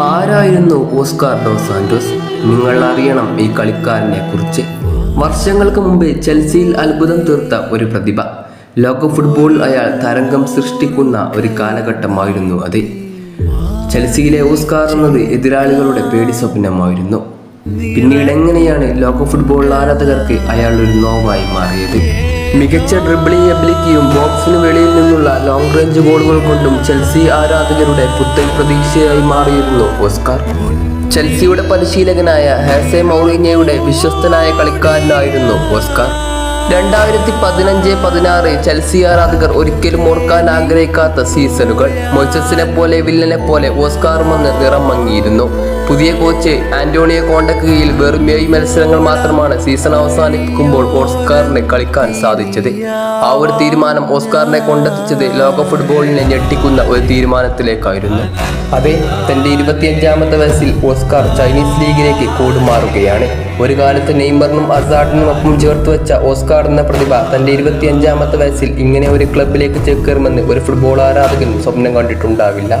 ആരായിരുന്നു ഓസ്കാർ ഡോ സാന്റോസ്? നിങ്ങൾ അറിയണം ഈ കളിക്കാരനെ കുറിച്ച്. വർഷങ്ങൾക്ക് മുമ്പ് ചെൽസിയിൽ അത്ഭുതം തീർത്ത ഒരു പ്രതിഭ. ലോക ഫുട്ബോളിൽ അയാൾ തരംഗം സൃഷ്ടിക്കുന്ന ഒരു കാലഘട്ടമായിരുന്നു അത്. ചെൽസിയിലെ ഓസ്കാർ എന്നത് എതിരാളികളുടെ പേടി സ്വപ്നമായിരുന്നു. പിന്നീട് എങ്ങനെയാണ് ലോക ഫുട്ബോൾ ആരാധകർക്ക് അയാൾ ഒരു നോവായി മാറിയത്? മികച്ച ഡ്രിബിളിംഗ് എബിലിറ്റിയും ബോക്സിന് വെളിയിൽ നിന്നുള്ള ലോങ് റേഞ്ച് ഗോളുകൾ കൊണ്ടും ചെൽസി ആരാധകരുടെ പുത്തൻ പ്രതീക്ഷയായി മാറിയിരുന്നു ഓസ്കാർ. ചെൽസിയുടെ പരിശീലകനായ ഹാസെ മൗറീനയുടെ വിശ്വസ്തനായ കളിക്കാരനായിരുന്നു ഓസ്കാർ. രണ്ടായിരത്തി പതിനഞ്ച് പതിനാറ് ചെൽസി ആരാധകർ ഒരിക്കലും ഓർക്കാൻ ആഗ്രഹിക്കാത്ത സീസണുകൾ മൊയ്സസിനെ പോലെ വില്ലനെ പോലെ ഓസ്കാറും വന്ന് നിറം മങ്ങിയിരുന്നു. പുതിയ കോച്ച് ആന്റോണിയോ കോണ്ടക്ക് കീഴിൽ വെറും ഏഴ് മത്സരങ്ങൾ മാത്രമാണ് സീസൺ അവസാനിക്കുമ്പോൾ ഓസ്കാറിന് കളിക്കാൻ സാധിച്ചത്. ആ ഒരു തീരുമാനം ഓസ്കാറിനെ കൊണ്ടെത്തിച്ചത് ലോക ഫുട്ബോളിനെ ഞെട്ടിക്കുന്ന ഒരു തീരുമാനത്തിലേക്കായിരുന്നു. അതെ തന്റെ ഇരുപത്തിയഞ്ചാമത്തെ വയസ്സിൽ ഓസ്കാർ ചൈനീസ് ലീഗിലേക്ക് കൂടുമാറുകയാണ്. ഒരു കാലത്ത് നെയ്മറിനും അസാഡിനും ഒപ്പം ചേർത്ത് വെച്ച ഓസ്കാർ എന്ന പ്രതിഭ തന്റെ ഇരുപത്തിയഞ്ചാമത്തെ വയസ്സിൽ ഇങ്ങനെ ഒരു ക്ലബിലേക്ക് ചേക്കേറുമെന്ന് ഒരു ഫുട്ബോൾ ആരാധകനും സ്വപ്നം കണ്ടിട്ടുണ്ടാവില്ല.